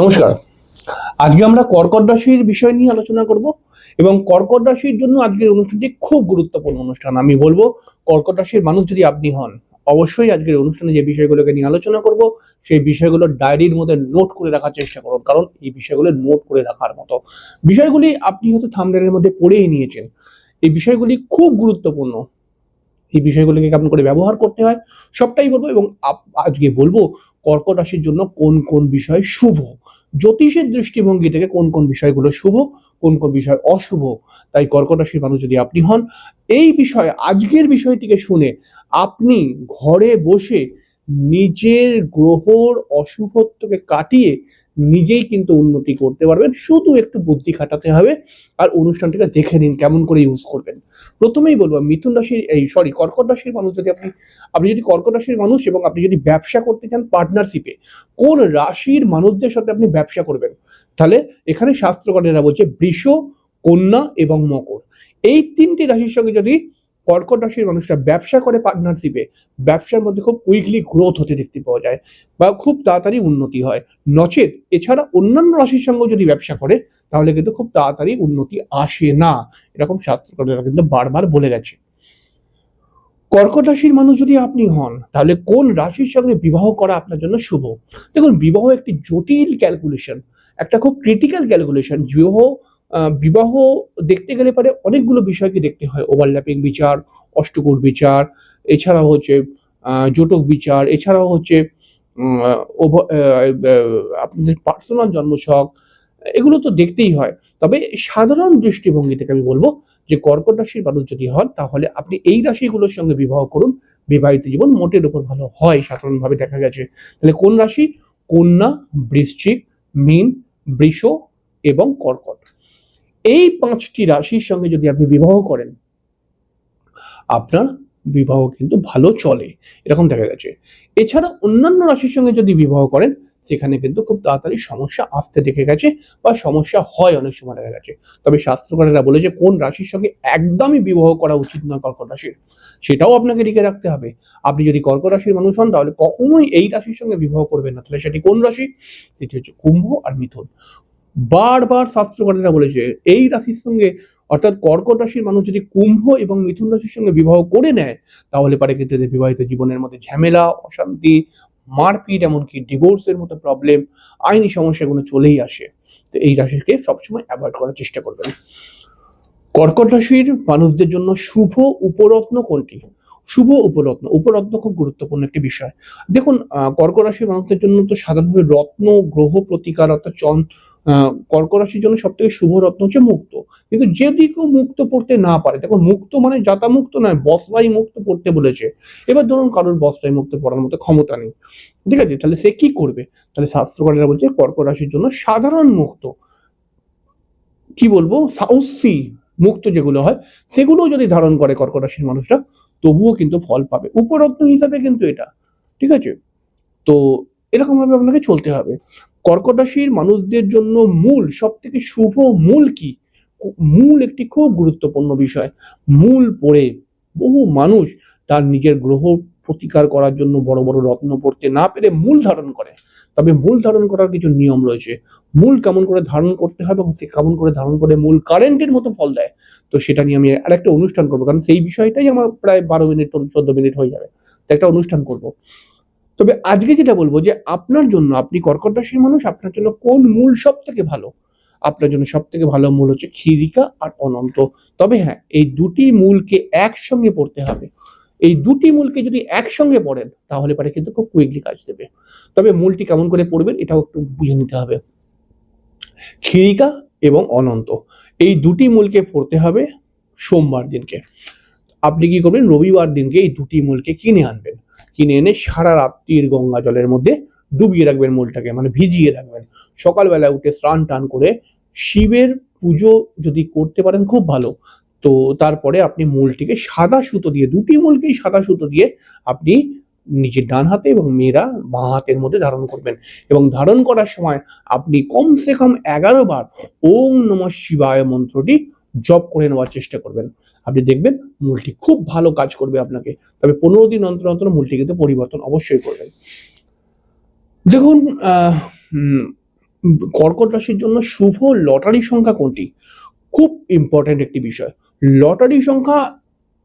নমস্কার। আজকে আমরা কর্কট রাশির বিষয় নিয়ে আলোচনা করব এবং কর্কট রাশির জন্য আজকের অনুষ্ঠানটি খুব গুরুত্বপূর্ণ অনুষ্ঠান। আমি বলব, কর্কট রাশির মানুষ যদি আপনি হন, অবশ্যই আজকের অনুষ্ঠানে যে বিষয়গুলোকে নিয়ে আলোচনা করব, সেই বিষয়গুলো ডায়েরির মধ্যে নোট করে রাখার চেষ্টা করুন, কারণ এই বিষয়গুলো নোট করে রাখার মতো। বিষয়গুলি আপনি হয়তো থামডেলের মধ্যে পড়েই নিয়েছেন। এই বিষয়গুলি খুব গুরুত্বপূর্ণ। এই বিষয়গুলোকে কেমন করে ব্যবহার করতে হয়, সবটাই বলব এবং আজকে বলব কর্কট রাশির জন্য কোন কোন বিষয় শুভ। জ্যোতিষের দৃষ্টিভঙ্গি থেকে কোন কোন বিষয়গুলো শুভ, কোন কোন বিষয় অশুভ। তাই কর্কট রাশির মানুষ যদি আপনি হন, এই বিষয়ে, আজকের বিষয়টিকে শুনে আপনি ঘরে বসে নিজের গ্রহর অশুভত্বকে কাটিয়ে নিজেই কিন্তু উন্নতি করতে পারবেন। শুধু একটু বুদ্ধি খাটাতে হবে আর অনুষ্ঠানটিকে দেখে নিন কেমন করে ইউজ করবেন। প্রথমেই বলব, মিথুন রাশির এই সরি কর্কট রাশির মানুষ যদি আপনি আপনি যদি কর্কট রাশির মানুষ এবং আপনি যদি ব্যবসা করতে চান পার্টনারশিপে কোন রাশির মানুষদের সাথে আপনি ব্যবসা করবেন? তাহলে এখানে শাস্ত্রকর্ণেরা বলছে বৃষ, কন্যা এবং মকর। এই তিনটি রাশির সঙ্গে যদি কর্কট রাশির মানুষরা ব্যবসা করে পার্টনারশিপে ব্যবসার মধ্যে খুব উইকলি গ্রোথ হতে দেখতে পাওয়া যায় বা খুব তাড়াতাড়ি উন্নতি হয়। নচেত এছাড়া অন্যান্য রাশির সঙ্গেও যদি ব্যবসা করে, তাহলে কিন্তু খুব তাড়াতাড়ি উন্নতি আসে না। এরকম শাস্ত্রকর্ণেরা কিন্তু বারবার বলে গেছে। কর্কট রাশির মানুষ যদি আপনি হন, তাহলে কোন রাশির সঙ্গে বিবাহ করা আপনার জন্য শুভ? দেখুন, বিবাহ একটি জটিল ক্যালকুলেশন একটা খুব ক্রিটিক্যাল ক্যালকুলেশন বিবাহ বিবাহ দেখতে গেলে পারে অনেকগুলো বিষয়কে দেখতে হয়। ওভারল্যাপিং বিচার অষ্টকোট বিচার, এছাড়াও হচ্ছে জোটক বিচার, এছাড়াও হচ্ছে আপনাদের পার্সোনাল জন্মছক, এগুলো তো দেখতেই হয়। তবে সাধারণ দৃষ্টিভঙ্গি থেকে আমি বলব যে, কর্কট রাশির মানুষ যদি হন, তাহলে আপনি এই রাশিগুলোর সঙ্গে বিবাহ করুন। বিবাহিত জীবন মোটের উপর ভালো হয়, সাধারণভাবে দেখা গেছে। তাহলে কোন রাশি? কন্যা, বৃশ্চিক, মীন, বৃষ এবং কর্কট। এই পাঁচটি রাশির সঙ্গে যদি আপনি বিবাহ করেন, আপনার বিবাহ কিন্তু ভালো চলে, এরকম দেখা গেছে। এছাড়া অন্যান্য রাশির সঙ্গে যদি বিবাহ করেন, সেখানে কিন্তু খুব তাড়াতাড়ি সমস্যা আসতে দেখে গেছে বা সমস্যা হয় অনেক সময় দেখা গেছে। তবে শাস্ত্রকারেরা বলে যে, কোন রাশির সঙ্গে একদমই বিবাহ করা উচিত নয় কর্কট রাশির, সেটাও আপনাকে লিখে রাখতে হবে। আপনি যদি কর্কট রাশির মানুষ হন, তাহলে কখনোই এই রাশির সঙ্গে বিবাহ করবেন না। তাহলে সেটি কোন রাশি? সেটি হচ্ছে কুম্ভ আর মিথুন। বারবার শাস্ত্রকারেরা বলেছে, এই রাশির সঙ্গে অর্থাৎ কর্কট রাশির মানুষ যদি কুম্ভ এবং মিথুন রাশির সঙ্গে বিবাহ করে নেয়, তাহলে পারে কিন্তু বিবাহিত জীবনের মধ্যে ঝামেলা, অশান্তি, মারপিট, এমনকি ডিভোর্সের মতো প্রবলেম আইনি সমস্যাগুলো চলেই আসে। তো এই রাশিকে সবসময় অ্যাভয়েড করার চেষ্টা করবেন। কর্কট রাশির মানুষদের জন্য শুভ উপরত্ন কোনটি? শুভ উপরত্ন। উপরত্ন খুব গুরুত্বপূর্ণ একটি বিষয়। দেখুন কর্কট রাশির মানুষদের জন্য তো সাধারণভাবে রত্ন, গ্রহ প্রতিকার অর্থাৎ চন আহ, কর্কট রাশির জন্য সব থেকে শুভ রত্ন হচ্ছে মুক্ত। কিন্তু যদি কেউ মুক্ত পড়তে না পারে দেখুন মুক্ত মানে যাতা মুক্ত নয় বসরাই মুক্ত পড়তে বলেছে। এবার ধরুন কারোর বসরাই মুক্ত পড়ার মতো ক্ষমতা নেই। ঠিক আছে? তাহলে সে কি করবে? তাহলে শাস্ত্রকারেরা বলছে কর্কট রাশির জন্য সাধারণ মুক্ত। কি বলব? সাউসি মুক্ত যেগুলো হয় সেগুলো যদি ধারণ করে কর্কট রাশির মানুষরা তবুও কিন্তু ফল পাবে। উপরত্ন হিসাবে কিন্তু এটা। ঠিক আছে? তো এরকম ভাবে আপনাকে চলতে হবে। কর্কট রাশির মানুষদের জন্য মূল সব থেকে শুভ মূল কি? মূল একটি খুব গুরুত্বপূর্ণ বিষয়। মূল পড়ে বহু মানুষ তার নিজের গ্রহ প্রতিকার করার জন্য বড় বড় রত্ন পড়তে না পেরে মূল ধারণ করে। তবে মূল ধারণ করার কিছু নিয়ম রয়েছে। মূল কেমন করে ধারণ করতে হবে এবং সে কেমন করে ধারণ করে মূল কারেন্টের মতো ফল দেয়, তো সেটা নিয়ে আমি আরেকটা অনুষ্ঠান করব। কারণ সেই বিষয়টাই আমার প্রায় বারো মিনিট, চোদ্দ মিনিট হয়ে যাবে। তো একটা অনুষ্ঠান করব। তবে আজকে যেটা বলব যে আপনার জন্য, আপনি কর্কট রাশির মানুষ, আপনার জন্য কোন মূল সব থেকে ভালো? আপনার জন্য সব থেকে ভালো মূল হচ্ছে ক্ষীরিকা আর অনন্ত। তবে হ্যাঁ এই দুটি মূলকে একসঙ্গে পড়তে হবে। এই দুটি মূলকে যদি একসঙ্গে পড়েন, তাহলে পারে কিন্তু খুব কুইকলি কাজ দেবে। তবে মূলটি কেমন করে পড়বেন, এটাও একটু বুঝে নিতে হবে। ক্ষীরিকা এবং অনন্ত, এই দুটি মূলকে পড়তে হবে সোমবার দিনকে। আপনি কি করবেন? রবিবার দিনকে এই দুটি মূলকে কিনে আনবেন। কিনে এনে সারা রাত্রির গঙ্গা জলের মধ্যে ডুবিয়ে রাখবেন মূলটাকে মানে ভিজিয়ে রাখবেন। সকালবেলা উঠে স্নান টান করে শিবের পুজো যদি করতে পারেন খুব ভালো। তো তারপরে আপনি মূলটিকে সাদা সুতো দিয়ে, দুটি মূলকেই সাদা সুতো দিয়ে আপনি নিজের ডান হাতে এবং মেয়েরা বাঁ হাতের মধ্যে ধারণ করবেন। এবং ধারণ করার সময় আপনি কমসে কম এগারো বার ওম নমঃ শিবায় মন্ত্রটি জপ করে নেওয়ার চেষ্টা করবেন। আপনি দেখবেন মূলটি খুব ভালো কাজ করবে আপনাকে। তবে পনেরো দিন অন্তর অন্তর মূলটি কিন্তু পরিবর্তন অবশ্যই করবেন। দেখুন কর্কট রাশির জন্য শুভ লটারি সংখ্যা কোনটি? খুব ইম্পর্ট্যান্ট একটি বিষয়। লটারি সংখ্যা,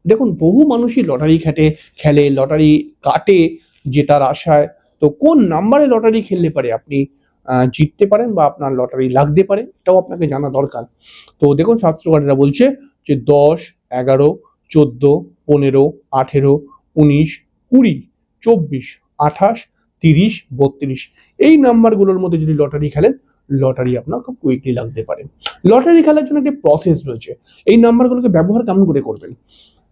দেখুন, বহু মানুষই লটারি খেটে, খেলে, লটারি কাটে, জেতার আশায়। তো কোন নাম্বারে লটারি খেললে পারে আপনি? জিততে পারেন বা আপনার লটারি লাগতে পারে, এটাও আপনাকে জানা দরকার। তো দেখুন শাস্ত্রকারেরা বলছে যে দশ, এগারো, চোদ্দ, পনেরো, আঠেরো, উনিশ, কুড়ি, চব্বিশ, আঠাশ, তিরিশ, বত্রিশ, এই নাম্বারগুলোর মধ্যে যদি লটারি খেলেন, লটারি আপনার খুব কুইকলি লাগতে পারে। লটারি খেলার জন্য একটি প্রসেস রয়েছে। এই নাম্বারগুলোকে ব্যবহার কেমন করে করবেন?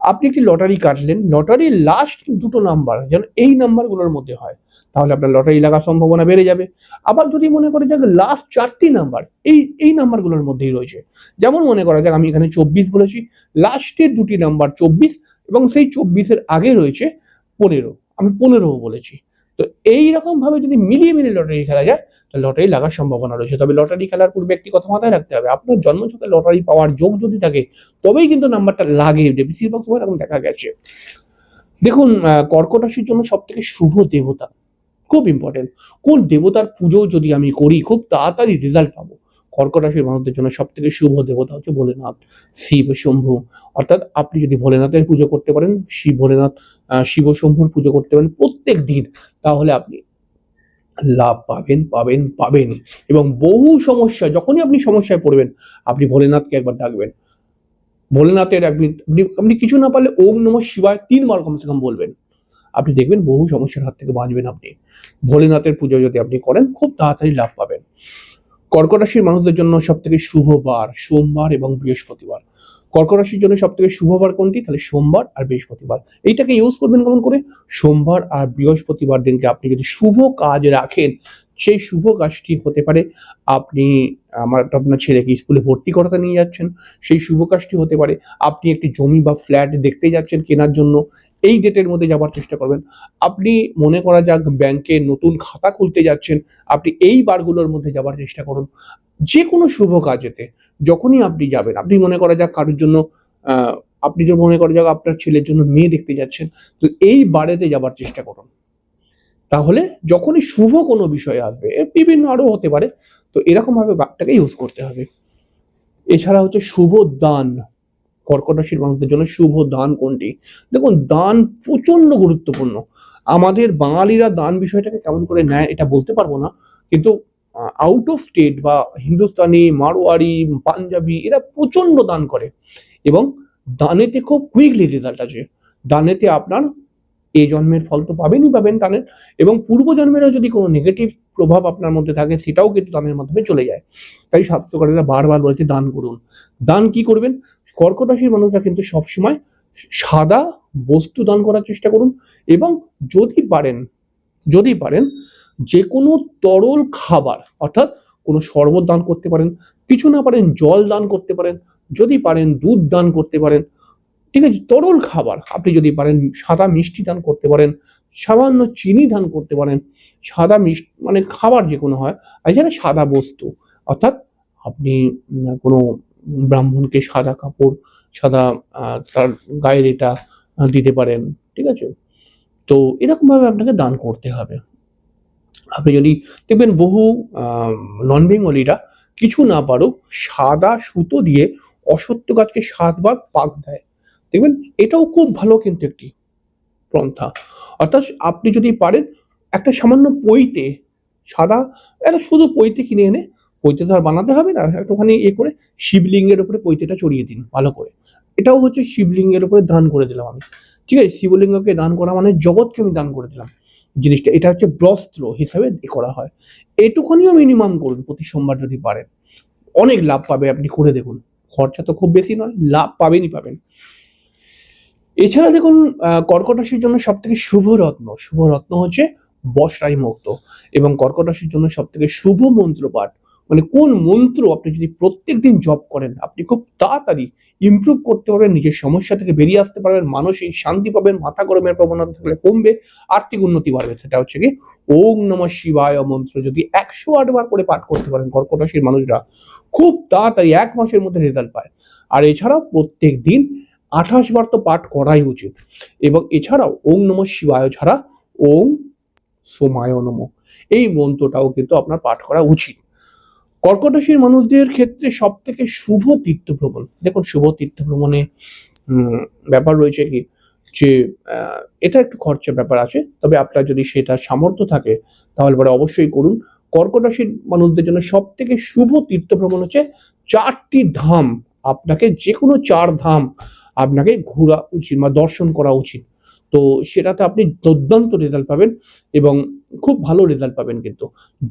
আপনি একটি লটারি কাটলেন, লটারির লাস্ট দুটো নাম্বার, যেন এই নাম্বারগুলোর মধ্যে হয়। তাহলে আপনার লটারি লাগার সম্ভাবনা বেড়ে যাবে। আবার যদি মনে করে যাক লাস্ট চারটি নাম্বার এই এই নাম্বারগুলোর মধ্যেই রয়েছে। যেমন মনে করা যাক, আমি এখানে চব্বিশ বলেছি লাস্টের দুটি নাম্বার চব্বিশ এবং সেই চব্বিশের আগে রয়েছে পনেরো। আমি পনেরো বলেছি। তো এই ভাবে যদি মিলিয়ে মিলিয়ে লটারি খেলা যায়, তাহলে লটারি লাগার সম্ভাবনা রয়েছে। তবে লটারি খেলার পূর্বে একটি কথা মাথায় রাখতে হবে, আপনার জন্মছকে লটারি পাওয়ার যোগ যদি থাকে, তবেই কিন্তু নাম্বারটা লাগে। বেশিরভাগ সময় এখন দেখা গেছে। দেখুন কর্কট রাশির জন্য সব থেকে শুভ দেবতা খুব ইম্পর্টেন্ট কোন দেবতার পুজো যদি আমি করি, খুব তাড়াতাড়ি রেজাল্ট পাবো। কর্কট রাশির মানুষদের জন্য সব থেকে শুভ দেবতা হচ্ছে ভোলেনাথ, শিব শম্ভু। অর্থাৎ আপনি যদি ভোলেনাথের পুজো করতে পারেন, শিব ভোলেনাথ শিব শম্ভুর পুজো করতে পারেন প্রত্যেক দিন, তাহলে আপনি লাভ পাবেন পাবেন পাবেন। এবং বহু সমস্যা যখনই আপনি সমস্যায় পড়বেন, আপনি ভোলেনাথকে একবার ডাকবেন। ভোলেনাথের আপনি আপনি কিছু না পারলে ওম নম শিবায় তিনবার কমসে কম বলবেন। আপনি দেখবেন বহু সমস্যার হাত থেকে বাঁচবেন আপনি। ভোলেনাথের পুজো যদি আপনি করেন, খুব তাড়াতাড়ি লাভ পাবেন। কর্কট রাশির মানুষদের জন্য সব থেকে সোমবার এবং বৃহস্পতিবার। কর্কট রাশির জন্য সব থেকে শুভ বার কোনটি? তাহলে সোমবার আর বৃহস্পতিবার। এইটাকে ইউজ করবেন কেমন করে? সোমবার আর বৃহস্পতিবার দিনকে আপনি যদি শুভ কাজ রাখেন, সেই শুভ কাজটি হতে পারে আপনি আমার আপনার ছেলেকে স্কুলে ভর্তি করাতে নিয়ে যাচ্ছেন, সেই শুভ কাজটি হতে পারে আপনি একটি জমি বা ফ্ল্যাট দেখতে যাচ্ছেন কেনার জন্য এই ডেটের মধ্যে যাবার চেষ্টা করবেন। আপনি মনে করা যাক ব্যাংকে নতুন খাতা খুলতে যাচ্ছেন, আপনি এই বারগুলোর মধ্যে যাবার চেষ্টা করুন। যে কোনো শুভ কাজেতে যখনই আপনি যাবেন, আপনি মনে করা যাক কারোর জন্য আপনি যে মনে করা যাক আপনার ছেলের জন্য মেয়ে দেখতে যাচ্ছেন, তো এই বারেতে যাবার চেষ্টা করুন। তাহলে যখনই শুভ কোনো বিষয় আসবে বিভিন্ন আরও হতে পারে, তো এরকমভাবে বাঘটাকে ইউজ করতে হবে। এছাড়া হচ্ছে শুভ দান। কর্কট রাশির মানুষদের জন্য শুভ দান কোনটি? দেখুন, দান প্রচণ্ড গুরুত্বপূর্ণ। আমাদের বাঙালিরা দান বিষয়টাকে কেমন করে নেয় এটা বলতে পারব না। কিন্তু আউট অফ স্টেট বা হিন্দুস্তানি, মারোয়ারি, পাঞ্জাবি এরা প্রচণ্ড দান করে। এবং দানেতে খুব কুইকলি রেজাল্ট আছে দানেতে আপনার এই জন্মের ফল তো পাবেনই পাবেন দানের। এবং পূর্ব জন্মেরও যদি কোনো নেগেটিভ প্রভাব আপনার মধ্যে থাকে, সেটাও কিন্তু দানের মাধ্যমে চলে যায়। তাই স্বাস্থ্যকারীরা বারবার বলেছে দান করুন। দান কি করবেন? কর্কট রাশির মানুষরা কিন্তু সবসময় সাদা বস্তু দান করার চেষ্টা করুন এবং যদি পারেন যদি পারেন যে কোনো তরল খাবার, অর্থাৎ কোনো শরবত দান করতে পারেন, কিছু না পারেন জল দান করতে পারেন, যদি পারেন দুধ দান করতে পারেন, ঠিক আছে, তরল খাবার, আপনি যদি পারেন সাদা মিষ্টি দান করতে পারেন, সামান্য চিনি দান করতে পারেন, সাদা মিষ্টি মানে খাবার যে কোনো হয়, আর এছাড়া সাদা বস্তু, অর্থাৎ আপনি কোনো ব্রাহ্মণকে সাদা কাপড়, সাদা তার গায়ের এটা দিতে পারেন, ঠিক আছে? তো এরকম ভাবে আপনাকে দান করতে হবে। আপনি যদি দেখবেন বহু নন বেঙ্গলিরা কিছু না পারুক সাদা সুতো দিয়ে অসত্য গাছকে সাতবার পাক দেয়। দেখবেন এটাও খুব ভালো কিন্তু একটি পন্থা। অর্থাৎ আপনি যদি পারেন একটা সামান্য পইতে সাদা, একটা শুধু পইতে কিনে এনে পৈতে তো আর বানাতে হবে না, একটুখানি ইয়ে করে শিবলিঙ্গের উপরে পৈতেটা চড়িয়ে দিন, ভালো করে। এটাও হচ্ছে শিবলিঙ্গের উপরে দান করে দিলাম আমি। ঠিক আছে? শিবলিঙ্গকে দান করা মানে জগৎকে আমি দান করে দিলাম জিনিসটা। এটা হচ্ছে বস্ত্র হিসাবে এ করা হয়। এটুখানিও মিনিমাম করুন প্রতি সোমবার যদি পারেন। অনেক লাভ পাবে আপনি করে দেখুন। খরচা তো খুব বেশি নয়, লাভ পাবেনই পাবেন। এছাড়া দেখুন কর্কট রাশির জন্য সব থেকে শুভ রত্ন শুভ রত্ন হচ্ছে বসরাই মুক্ত। এবং কর্কট রাশির জন্য সব থেকে শুভ মন্ত্র পাঠ মানে কোন মন্ত্র আপনি যদি প্রত্যেক দিন জপ করেন, আপনি খুব তাড়াতাড়ি ইমপ্রুভ করতে পারবেন, নিজের সমস্যা থেকে বেরিয়ে আসতে পারবেন, মানসিক শান্তি পাবেন, মাথা গরমের প্রবণতা থাকলে কমবে, আর্থিক উন্নতি বাড়বে। সেটা হচ্ছে কি, ওম নম শিবায় মন্ত্র যদি একশো আট বার করে পাঠ করতে পারেন কর্কট রাশির মানুষরা খুব তাড়াতাড়ি এক মাসের মধ্যে রেজাল্ট পায়। আর এছাড়াও প্রত্যেক দিন আঠাশ বার তো পাঠ করাই উচিত। এবং এছাড়াও ওম নম শিবায় ছাড়া ওম সোমায় নম। এই মন্ত্রটাও কিন্তু আপনার পাঠ করা উচিত। কর্কট রাশির মানুষদের ক্ষেত্রে সব থেকে শুভ তীর্থ ভ্রমণ দেখুন, শুভ তীর্থ ভ্রমণে ব্যাপার রয়েছে কি? যে এটা একটু খরচার ব্যাপার আছে, তবে আপনার যদি সেটা সামর্থ্য থাকে, তাহলে পরে অবশ্যই করুন। কর্কট রাশির মানুষদের জন্য সব থেকে শুভ তীর্থ ভ্রমণ হচ্ছে চারটি ধাম। আপনাকে যে কোনো চার ধাম আপনাকে ঘোরা উচিত বা দর্শন করা উচিত। তো সেটাতে আপনি দুর্দান্ত রেজাল্ট পাবেন এবং খুব ভালো রেজাল্ট পাবেন কিন্তু।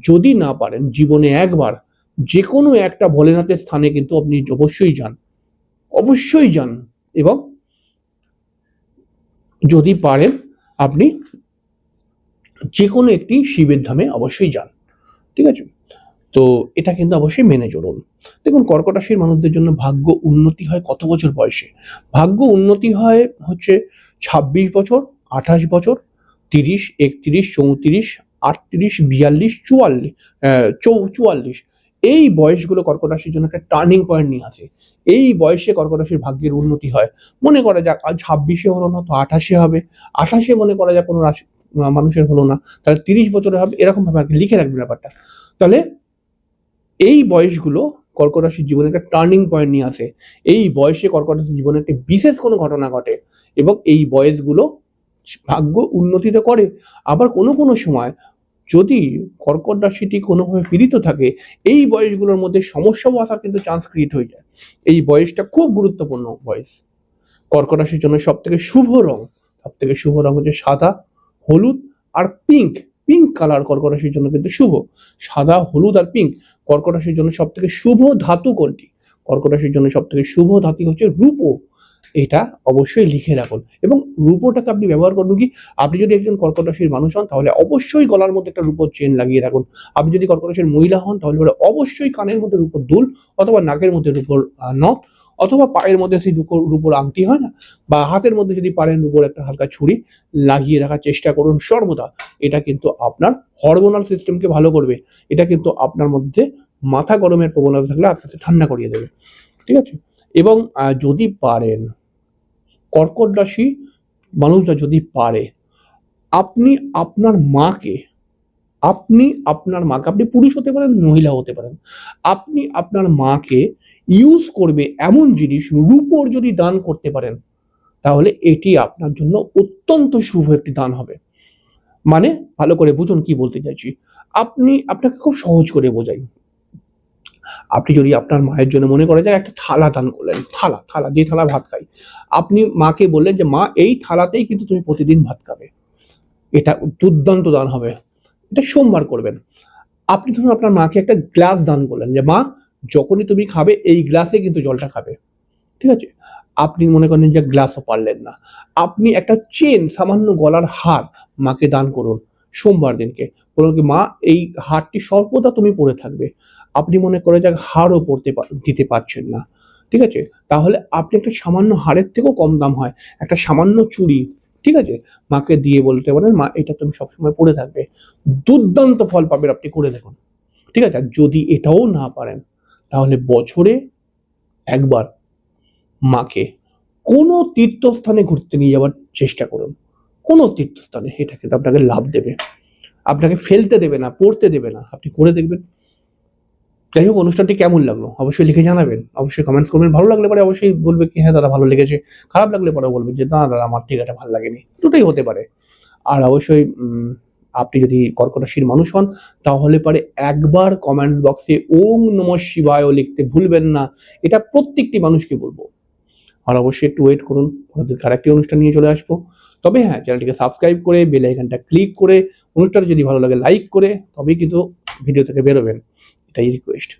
যদি না পারেন, জীবনে একবার যে কোনো একটা ভোলেনাথের স্থানে কিন্তু আপনি অবশ্যই যান। অবশ্যই যান এবং যদি পারেন আপনি যে কোনো একটি শিবের ধামে অবশ্যই যান। ঠিক আছে? তো এটা কিন্তু অবশ্যই মেনে চলুন। দেখুন কর্কট রাশির মানুষদের জন্য ভাগ্য উন্নতি হয় কত বছর বয়সে? ভাগ্য উন্নতি হয় হচ্ছে ছাব্বিশ বছর, আঠাশ বছর, তিরিশ, একত্রিশ, চৌত্রিশ, আটত্রিশ, বিয়াল্লিশ, চুয়াল্লিশ চৌ, চুয়াল্লিশ। এই বয়সগুলো কর্কট রাশির জন্য একটা টার্নিং পয়েন্ট নিয়ে আসে। এই বয়সে কর্কট রাশির ভাগ্যের উন্নতি হয়। মনে করা যাক ছাব্বিশে হলো না, তো আঠাশে হবে। আঠাশে মনে করা যাক কোনো রাশি মানুষের হলো না। তাহলে তিরিশ বছরে হবে এরকম ভাবে লিখে রাখবে ব্যাপারটা। তাহলে এই বয়সগুলো কর্কট রাশির জীবনে একটা টার্নিং পয়েন্ট নিয়ে আসে। এই বয়সে কর্কট রাশির জীবনে একটি বিশেষ কোনো ঘটনা ঘটে এবং এই বয়সগুলো ভাগ্য উন্নতিতে করে। আবার কোনো কোনো সময় যদি কর্কট রাশিটি কোনোভাবে পীড়িত থাকে, এই বয়সগুলোর মধ্যে সমস্যাও আসার কিন্তু চান্স ক্রিয়েট হয়ে যায়। এই বয়সটা খুব গুরুত্বপূর্ণ বয়স। কর্কট রাশির জন্য সব থেকে শুভ রং সব থেকে শুভ রং হচ্ছে সাদা, হলুদ আর পিঙ্ক পিঙ্ক কালার কর্কট রাশির জন্য কিন্তু শুভ। সাদা, হলুদ আর পিঙ্ক কর্কট রাশির জন্য সব থেকে শুভ ধাতু কোনটি? কর্কট রাশির জন্য সব থেকে শুভ ধাতু হচ্ছে রূপো। এটা অবশ্যই লিখে রাখুন। এবং রূপোটাকে আপনি ব্যবহার করুন কি, আপনি যদি একজন কর্কট রাশির মানুষ হন, তাহলে অবশ্যই গলার মধ্যে একটা রূপোর চেন লাগিয়ে রাখুন। আপনি যদি কর্কট রাশির মহিলা হন, তাহলে অবশ্যই কানের মধ্যে রূপোর দুল অথবা নাকের মধ্যে রূপোর নথ অথবা পায়ের মধ্যে সেই রূপোর রূপোর আংটি, হয় না? বা হাতের মধ্যে যদি পারেন রূপোর একটা হালকা ছুরি লাগিয়ে রাখার চেষ্টা করুন সর্বদা। এটা কিন্তু আপনার হরমোনাল সিস্টেমকে ভালো করবে। এটা কিন্তু আপনার মধ্যে মাথা গরমের প্রবণতা থাকলে আস্তে আস্তে ঠান্ডা করিয়ে দেবে। ঠিক আছে? এবং যদি পারেন, কর্কট রাশি মানুষরা যদি পারে, আপনি আপনার মাকে, আপনি আপনার মাকে, আপনি পুরুষ হতে পারেন, মহিলা হতে পারেন, আপনি আপনার মাকে ইউজ করবে এমন জিনিস রূপোর যদি দান করতে পারেন, তাহলে এটি আপনার জন্য অত্যন্ত শুভ একটি দান হবে। মানে ভালো করে বুঝুন কি বলতে চাইছি। আপনি আপনাকে খুব সহজ করে বোঝাই। আপনি যদি আপনার মায়ের জন্য মনে করা যায় একটা থালা দান করলেন, থালা থালা, যে থালা ভাত খাই, আপনি মাকে বললেন যে, মা, এই থালাতেই কিন্তু তুমি প্রতিদিন ভাত খাবে। এটা দুর্দান্ত দান হবে। এটা সোমবার করবেন। আপনি ধরুন আপনার মাকে একটা গ্লাস দান করলেন যে, মা, যখনই তুমি খাবে, এই গ্লাসে কিন্তু জলটা খাবে। ঠিক আছে? আপনি মনে করেন যে, গ্লাসও পারলেন না। আপনি একটা চেন, সামান্য গলার হার মাকে দান করুন। সোমবার দিনকে। বলুন কি, মা, এই হারটি সর্বদা তুমি পরে থাকবে। আপনি মনে করে যাক হারও পড়তে দিতে পারছেন না। ঠিক আছে? তাহলে আপনি একটা সামান্য হারের থেকেও কম দাম হয়। একটা সামান্য চুড়ি, ঠিক আছে? মাকে দিয়ে বলতে পারেন, মা, এটা তুমি সবসময় পরে থাকবে। দুর্দান্ত ফল পাবেন আপনি, করে দেখুন। ঠিক আছে? আর যদি এটাও না পারেন, তাহলে বছরে একবার মাকে কোনো তীর্থস্থানে ঘুরতে নিয়ে যাওয়ার চেষ্টা করুন। কোনো তীর্থস্থানে এটা কিন্তু আপনাকে লাভ দেবে। আপনাকে ফেলতে দেবে না, পড়তে দেবে না। আপনি করে দেখবেন। যাই হোক, অনুষ্ঠানটি কেমন লাগল? অবশ্যই লিখে জানাবেন। অবশ্যই কমেন্টস করবেন। ভালো লাগলে পরে অবশ্যই বলবে কি হ্যাঁ দাদা, ভালো লেগেছে। খারাপ লাগলে পরে বলবেন যে, না দাদা, আমার ঠিক আছে, ভালো লাগেনি। দুটোই হতে পারে। আর অবশ্যই আপনি যদি কর্কট রাশির মানুষ হন, তাহলে পরে একবার কমেন্ট বক্সে ওম নম শিবায় লিখতে ভুলবেন না। এটা প্রত্যেকটি মানুষকে বলব। আর অবশ্যই একটু ওয়েট করুন। পরের আরেকটি অনুষ্ঠান নিয়ে চলে আসব। তবে হ্যাঁ চ্যানেলটিকে সাবস্ক্রাইব করে বেল আইকনটা ক্লিক করে, অনুষ্ঠানটা যদি ভালো লাগে লাইক করে, তবেই কিন্তু ভিডিও থেকে বেরোবেন। এটাই রিকোয়েস্ট